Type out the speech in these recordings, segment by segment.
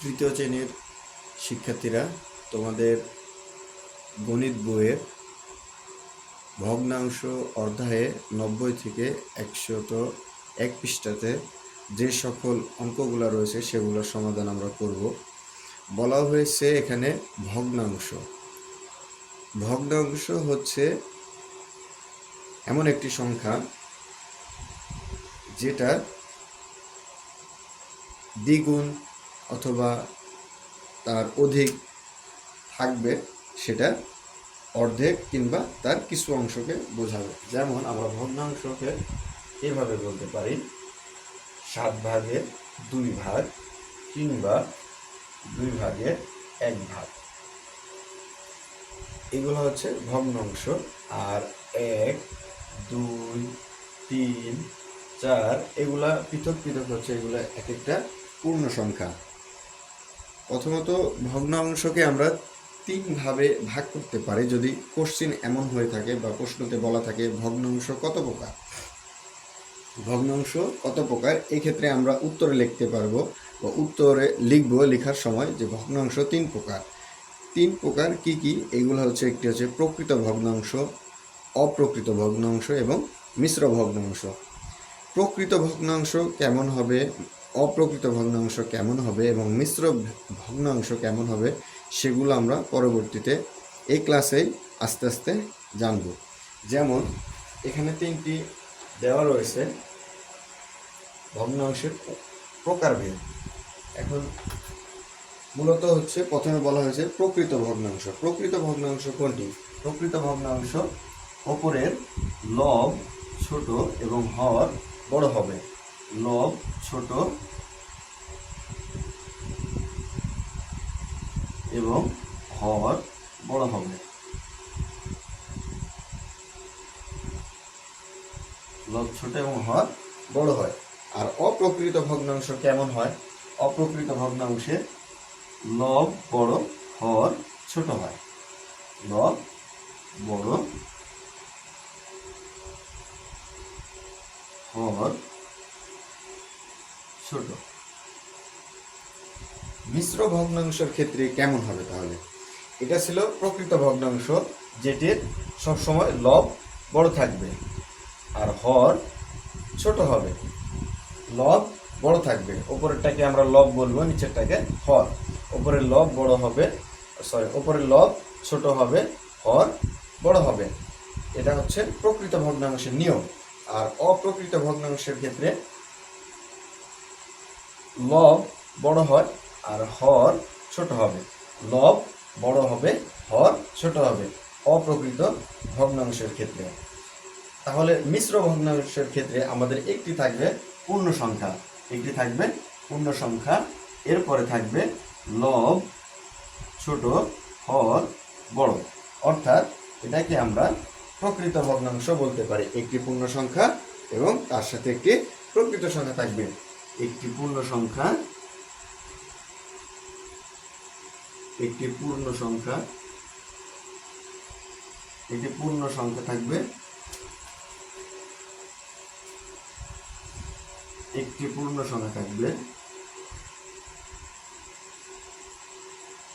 তৃতীয় শ্রেণির শিক্ষার্থীরা তোমাদের গণিত বইয়ের ভগ্নাংশ অধ্যায়ে নব্বই থেকে একশত এক পৃষ্ঠাতে যে সকল অঙ্কগুলো রয়েছে সেগুলোর সমাধান আমরা করব। বলা হয়েছে এখানে ভগ্নাংশ। ভগ্নাংশ হচ্ছে এমন একটি সংখ্যা যেটা দ্বিগুণ অথবা তার অধিক থাকবে সেটা অর্ধেক কিংবা তার কিছু অংশকে বোঝাবে। যেমন আমরা ভগ্নাংশকে এভাবে বলতে পারি, সাত ভাগের দুই ভাগ কিংবা দুই ভাগের এক ভাগ। এগুলো হচ্ছে ভগ্নাংশ। আর এক, দুই, তিন, চার, এগুলা পৃথক পৃথক হচ্ছে, এগুলা এক একটা পূর্ণ সংখ্যা প্রথমত ভগ্নাংশকে আমরা তিন ভাবে ভাগ করতে পারি। যদি কোশ্চিন এমন হয়ে থাকে বা প্রশ্নতে বলা থাকে ভগ্নাংশ কত প্রকার? ভগ্নাংশ কত প্রকার? এই ক্ষেত্রে আমরা উত্তরে লিখতে পারব বা উত্তরে লিখব লেখার সময় যে ভগ্নাংশ তিন প্রকার। তিন প্রকার কি কি? এগুলো হচ্ছে একটি হচ্ছে প্রকৃত ভগ্নাংশ অপ্রকৃত ভগ্নাংশ এবং মিশ্র ভগ্নাংশ প্রকৃত ভগ্নাংশ কেমন হবে? অপ্রকৃত ভগ্নাংশ কেমন হবে এবং মিশ্র ভগ্নাংশ কেমন হবে সেগুলো আমরা পরবর্তীতে এই ক্লাসেই আস্তে আস্তে জানব। যেমন, এখানে তিনটি দেওয়া রয়েছে ভগ্নাংশের প্রকারভেদ। এখন মূলত হচ্ছে প্রথমে বলা হয়েছে প্রকৃত ভগ্নাংশ। প্রকৃত ভগ্নাংশ কোনটি? প্রকৃত ভগ্নাংশ ওপরের লব ছোট এবং হর বড় হবে। লব ছোট এবং হর বড় হবে। লব ছোট এবং হর বড় হয়। আর অপ্রকৃত ভগ্নাংশ কেমন হয়? অপ্রকৃত ভগ্নাংশে লব বড় হর ছোট হয়। লব বড় হর ছোট। মিশ্র ভগ্নাংশের ক্ষেত্রে কেমন হবে তাহলে? এটা ছিল প্রকৃত ভগ্নাংশ যেটির সবসময় লব বড় থাকবে আর হর ছোট হবে। লব বড় থাকবে। ওপরেরটাকে আমরা লব বলব, নিচেরটাকে হর। ওপরের লব বড় হবে সরি ওপরের লব ছোট হবে, হর বড় হবে। এটা হচ্ছে প্রকৃত ভগ্নাংশের নিয়ম। আর অপ্রকৃত ভগ্নাংশের ক্ষেত্রে লব বড় হয় আর হর ছোট হবে। লব বড় হবে, হর ছোট হবে। অপ্রকৃত ভগ্নাংশের ক্ষেত্রে। তাহলে মিশ্র ভগ্নাংশের ক্ষেত্রে আমাদের একটি থাকবে পূর্ণ সংখ্যা। একটি থাকবে পূর্ণ সংখ্যা। এরপরে থাকবে লব ছোট, হর বড়। অর্থাৎ এটাকে আমরা প্রকৃত ভগ্নাংশ বলতে পারি। একটি পূর্ণ সংখ্যা এবং তার সাথে একটি প্রকৃত সংখ্যা থাকবে। একটি পূর্ণ সংখ্যা, একটি পূর্ণ সংখ্যা, একটি পূর্ণ সংখ্যা থাকবে, একটি পূর্ণ সংখ্যা থাকবে,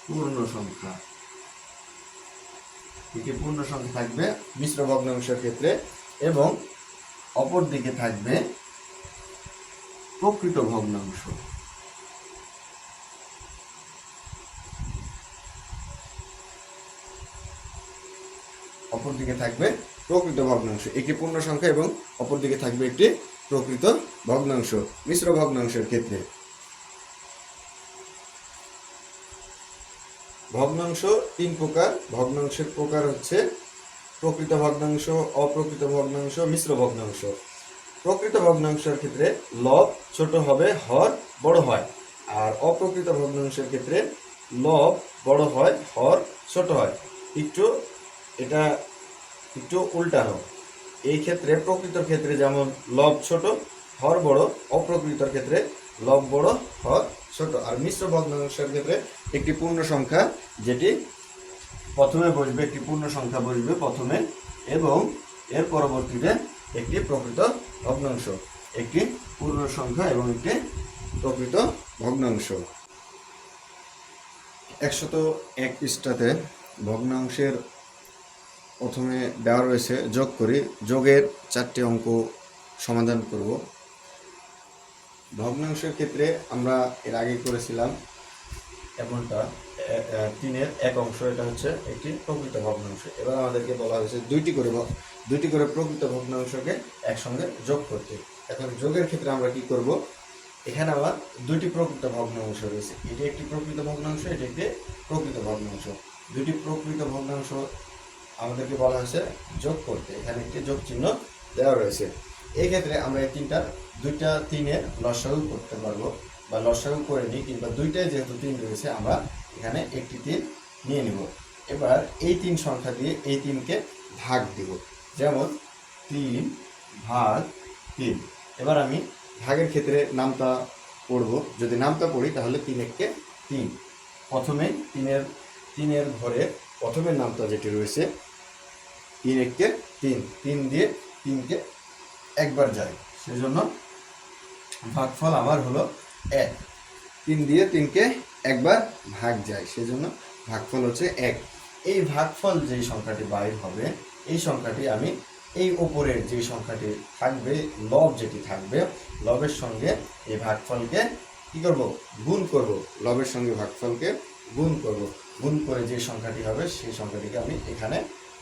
পূর্ণ সংখ্যা, একটি পূর্ণ সংখ্যা থাকবে মিশ্র ভগ্নাংশের ক্ষেত্রে এবং অপর দিকে থাকবে প্রকৃত ভগ্নাংশ। অপর দিকে থাকবে প্রকৃত ভগ্নাংশ একটি পূর্ণ সংখ্যা এবং অপর দিকে থাকবে একটি প্রকৃত ভগ্নাংশ, মিশ্র ভগ্নাংশের ক্ষেত্রে। ভগ্নাংশ তিন প্রকার, ভগ্নাংশের প্রকার হচ্ছে প্রকৃত ভগ্নাংশ, অপ্রকৃত ভগ্নাংশ, মিশ্র ভগ্নাংশ। প্রকৃত ভগ্নাংশের ক্ষেত্রে লব ছোট হবে, হর বড় হয়। আর অপ্রকৃত ভগ্নাংশের ক্ষেত্রে লব বড় হয়, হর ছোট হয়। একটু এটা একটু উল্টানো। এই ক্ষেত্রে প্রকৃত ক্ষেত্রে যেমন লব ছোট, হর বড় অপ্রকৃতর ক্ষেত্রে লব বড়, হর ছোট। আর মিশ্র ভগ্নাংশের ক্ষেত্রে একটি পূর্ণ সংখ্যা যেটি প্রথমে বসবে, একটি পূর্ণ সংখ্যা বসবে প্রথমে এবং এর পরবর্তীতে একটি প্রকৃত ভগ্নাংশ, একটি পূর্ণ সংখ্যা এবং একটি প্রকৃত ভগ্নাংশ। একশত এক পৃষ্ঠাতে ভগ্নাংশের প্রথমে দেওয়া রয়েছে যোগ করি, যোগের চারটি অঙ্ক সমাধান করব। ভগ্নাংশের ক্ষেত্রে আমরা এর আগে করেছিলাম এমনটা তিনের এক অংশ, এটা হচ্ছে একটি প্রকৃত ভগ্নাংশ। এবার আমাদেরকে বলা হয়েছে দুইটি করে দুইটি করে প্রকৃত ভগ্নাংশকে একসঙ্গে যোগ করতে। এখন যোগের ক্ষেত্রে আমরা কি করব? এখানে আবার দুইটি প্রকৃত ভগ্নাংশ রয়েছে। এটি একটি প্রকৃত ভগ্নাংশ এটি একটি প্রকৃত ভগ্নাংশ দুটি প্রকৃত ভগ্নাংশ আমাদেরকে বলা হয়েছে যোগ করতে। এখানে একটি যোগ চিহ্ন দেওয়া রয়েছে। এই ক্ষেত্রে আমরা এই তিনটার দুইটা তিনের লসাগু করতে পারব বা লসাগু করে নিই কিংবা দুইটাই যেহেতু তিন রয়েছে, আমরা এখানে একটি তিন নিয়ে নিব। এবার এই তিন সংখ্যা দিয়ে এই তিনকে ভাগ দিব। যেমন তিন ভাগ তিন। এবার আমি ভাগের ক্ষেত্রে নামতা পড়ব। যদি নামতা পড়ি, তাহলে তিন এককে তিন। প্রথমে তিনের তিনের ঘরে প্রথমের নামতা যেটি রয়েছে, তিন এককে তিন। তিন দিয়ে তিনকে একবার যায়। সেজন্য ভাগফল আমার হলো এক। তিন দিয়ে তিনকে একবার ভাগ যায়। সেজন্য ভাগফল হচ্ছে এক। এই ভাগফল যেই সংখ্যাটি বাইর হবে এই সংখ্যাটি আমি এই উপরের যে সংখ্যাটি থাকবে, লব যেটি থাকবে, লবের সঙ্গে এই ভাগফলকে কী করব? গুণ করব। লবের সঙ্গে ভাগফলকে গুণ করব। গুণ করে যে সংখ্যাটি হবে, সেই সংখ্যাটিকে আমি এখানে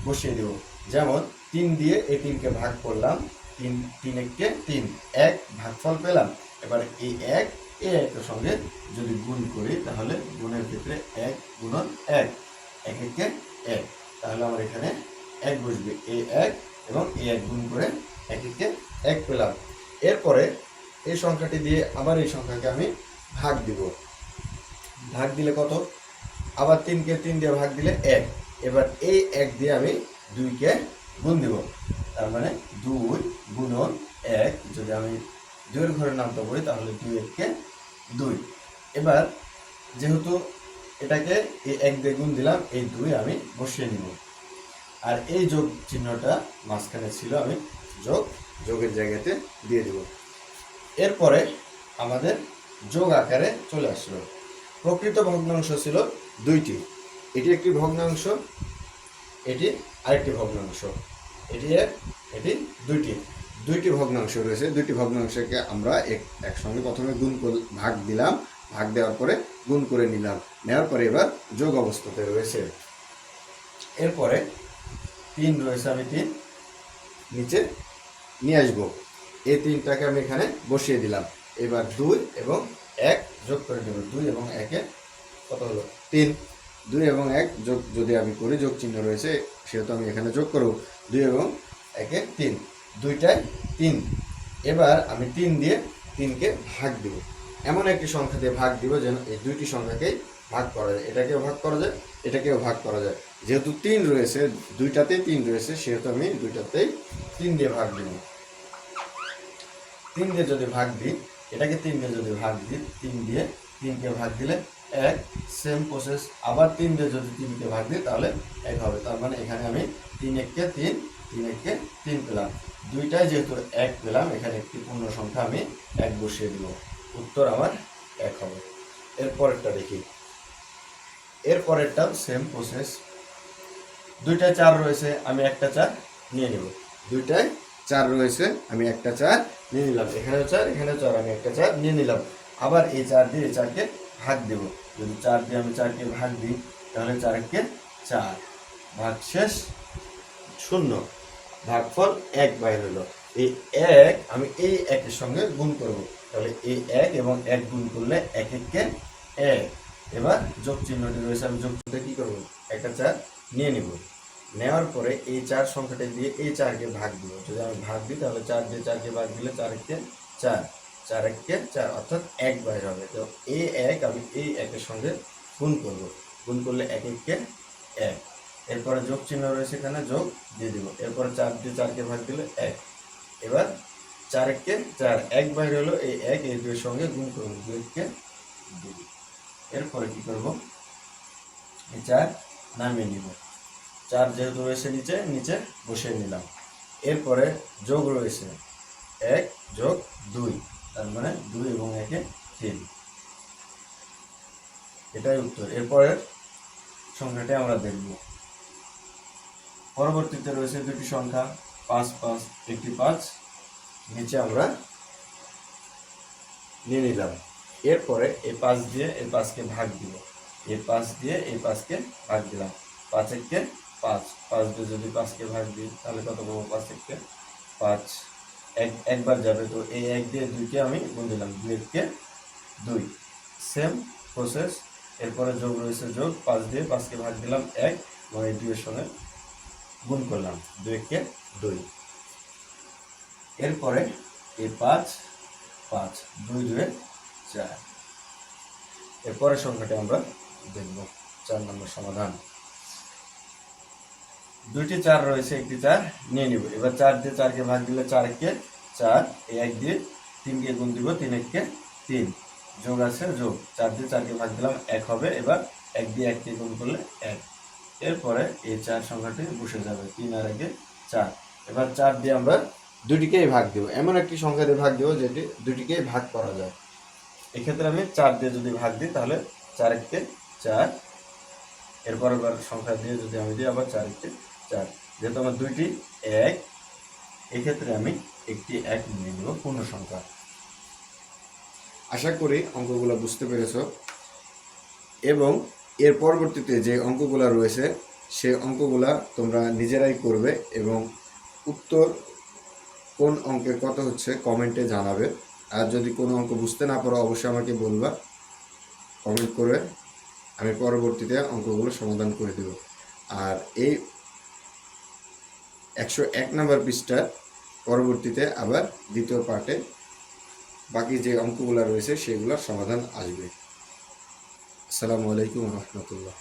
বসিয়ে দেব। যেমন তিন দিয়ে এই তিনকে ভাগ করলাম, তিন তিন এককে তিন। এক ভাগফল পেলাম। এবার এই এক, এই একের সঙ্গে যদি গুণ করি, তাহলে গুণের ক্ষেত্রে এক গুণন এক, একে এক। তাহলে আমার এখানে এক বসবে এই এক এবং এই এক গুণ করে এক একে পেলাম। এরপরে এই সংখ্যাটি দিয়ে আবার এই সংখ্যাকে আমি ভাগ দিব। ভাগ দিলে কত? আবার তিনকে তিন দিয়ে ভাগ দিলে এক। এবার এই এক দিয়ে আমি দুইকে গুণ দিব। তার মানে দুই গুণন এক। যদি আমি দুইয়ের ঘরের নামটা বলি, তাহলে দুই এককে দুই। এবার যেহেতু এটাকে এই এক দিয়ে গুণ দিলাম, এই দুই আমি বসিয়ে নিব। আর এই যোগ চিহ্নটা মাঝখানে ছিল, আমি যোগ, যোগের জায়গাতে দিয়ে দিব। এরপরে আমাদের যোগ আকারে চলে আসলো। প্রকৃত ভগ্নাংশ ছিল দুইটি। এটি একটি ভগ্নাংশ, এটি আরেকটি ভগ্নাংশ। এটি এক, এটি দুইটি। দুইটি ভগ্নাংশ রয়েছে। দুইটি ভগ্নাংশকে আমরা এক, একসঙ্গে প্রথমে গুণ ভাগ দিলাম। ভাগ দেওয়ার পরে গুণ করে নিলাম। নেওয়ার পরে এবার যোগ অবস্থাতে রয়েছে। এরপরে তিন রয়েছে আমি তিন। নিচে নিয়ে আসব। এই তিনটাকে আমি এখানে বসিয়ে দিলাম। এবার দুই এবং এক যোগ করে দেবো দুই এবং একে কত হলো? তিন। দুই এবং এক যোগ যদি আমি করি যোগ চিহ্ন রয়েছে, সেহেতু আমি এখানে যোগ করব। দুই এবং একে তিন। দুইটায় তিন। এবার আমি তিন দিয়ে তিনকে ভাগ দিব। এমন একটি সংখ্যা দিয়ে ভাগ দিব যেন এই দুইটি সংখ্যাকেই ভাগ করা যায়। এটাকেও ভাগ করা যায় এটাকেও ভাগ করা যায়। যেহেতু তিন রয়েছে, দুইটাতেই তিন রয়েছে, সেহেতু আমি দুইটাতেই তিন দিয়ে ভাগ দিব। তিন দিয়ে যদি ভাগ দিই, এটাকে তিন দিয়ে যদি ভাগ দিই, তিন দিয়ে তিনকে ভাগ দিলে এক সেম প্রসেস আবার তিন দিয়ে যদি তিনকে ভাগ দিই, তাহলে এক হবে। তার মানে এখানে আমি তিন এককে তিন তিন এককে তিন পেলাম। দুইটাই যেহেতু এক পেলাম, এখানে একটি পূর্ণ সংখ্যা আমি এক বসিয়ে দিব। উত্তর আমার এক হবে। এর পরেরটা দেখি। এর পরেরটাও সেম প্রসেস দুইটা চার রয়েছে, আমি একটা চার নিয়ে নিব। দুইটায় চার রয়েছে, আমি একটা চার নিয়ে নিলাম। এখানেও চার এখানেও চার, আমি একটা চার নিয়ে নিলাম। আবার এই চার দিয়ে এই চারকে ভাগ দেব। যদি চার দিয়ে আমি চারকে ভাগ দিই, তাহলে চারকে চার। ভাগ শেষ, শূন্য। ভাগফল এক বাইর হলো। এই এক আমি এই একের সঙ্গে গুণ করব। তাহলে এই এক এবং এক গুণ করলে এক এককে এক। এবার যোগ চিহ্নটি রয়েছে, আমি যোগ চিহ্নটা কি করব? একটা চার নিয়ে নিব। নেওয়ার পরে এই চার সংখ্যাটা দিয়ে এই চারকে ভাগ দিব। যদি আমি ভাগ দিই, তাহলে চার দিয়ে চারকে ভাগ দিলে চার এককে চার। চার এককে চার, অর্থাৎ এক বাইর হবে। তো এই এক, আমি এই একের সঙ্গে গুণ করব। গুণ করলে এক এককে এক। এরপরে যোগ চিহ্ন রয়েছে এখানে, যোগ দিয়ে দিব। এরপরে চার দিয়ে চারকে ভাগ দিলে এক। এবার চার এককে চার, এক বাইরে হলো এই এক, এই দুইয়ের সঙ্গে গুণ করব। দুইকে দুই। এরপরে কি করব? এই চার নামিয়ে নিব। চার যেহেতু রয়েছে নিচে নিচে বসিয়ে নিলাম। এরপরে যোগ রয়েছে এক যোগ দুই, তার মানে দুই এবং একে তিন। এটাই উত্তর। এরপরের সংখ্যাটি আমরা দেখব। পরবর্তীতে রয়েছে দুটি সংখ্যা, পাঁচ পাঁচ, একটি পাঁচ। নিচে আমরা নিয়ে নিলাম। এরপরে এই পাঁচ দিয়ে এই পাঁচকে ভাগ দিব। এই পাঁচ দিয়ে এই পাঁচকে ভাগ দিলাম। পাঁচ এককে পাঁচ। পাঁচ দিয়ে যদি পাঁচকে ভাগ দিই, তাহলে কত পাবো? পাঁচ এককে পাঁচ। এক, একবার যাবে। তো এই এক দিয়ে দুইকে আমি গুণ দিলাম। দুই এককে দুই। সেম প্রসেস এরপরে যোগ রয়েছে যোগ। পাঁচ দিয়ে পাঁচকে ভাগ দিলাম এক। এবং এই দুইয়ের সঙ্গে গুণ করলাম। দুই এককে দুই। এরপরে এই পাঁচ পাঁচ। দুই দুয়ে চার এরপরের সংখ্যাটি আমরা দেখব। চার নম্বর সমাধান। দুইটি চার রয়েছে, একটি চার নিয়ে নিব। এবার চার দিয়ে চারকে ভাগ দিলে চার একে চার এক দিয়ে তিনকে গুণ দিব, তিন এককে তিন। যোগ আছে, যোগ। চার দিয়ে চারকে ভাগ দিলাম, এক হবে। এবার এক দিয়ে এককে গুণ করলে এক। এরপরে এই চার সংখ্যাটি বসে যাবে, তিন আর একে চার। এবার চার দিয়ে আমরা দুটিকেই ভাগ দেবো। এমন একটি সংখ্যা দিয়ে ভাগ দেবো যেটি দুটিকেই ভাগ করা যায়। এক্ষেত্রে আমি চার দিয়ে যদি ভাগ দিই, তাহলে চার এককে চার। এরপর এবার সংখ্যা দিয়ে যদি আমি দিই, আবার চার এককে চার। যেহেতু আমার দুইটি এক, এক্ষেত্রে আমি একটি এক নিয়ে নেব পূর্ণ সংখ্যা আশা করি অঙ্কগুলো বুঝতে পেরেছ। এবং এর পরবর্তীতে যে অঙ্কগুলো রয়েছে, সে অঙ্কগুলা তোমরা নিজেরাই করবে এবং উত্তর কোন অঙ্কের কত হচ্ছে কমেন্টে জানাবে। আর যদি কোনো অঙ্ক বুঝতে না পারো, অবশ্যই আমাকে বলবা। কমেন্ট করে আমি পরবর্তীতে অঙ্কগুলো সমাধান করে দেব। আর এই একশো এক নম্বর পৃষ্ঠার পরবর্তীতে আবার দ্বিতীয় পার্টে বাকি যে অঙ্কগুলো রয়েছে, সেগুলোর সমাধান আসবে। আসসালামু আলাইকুম রহমতুল্লাহ।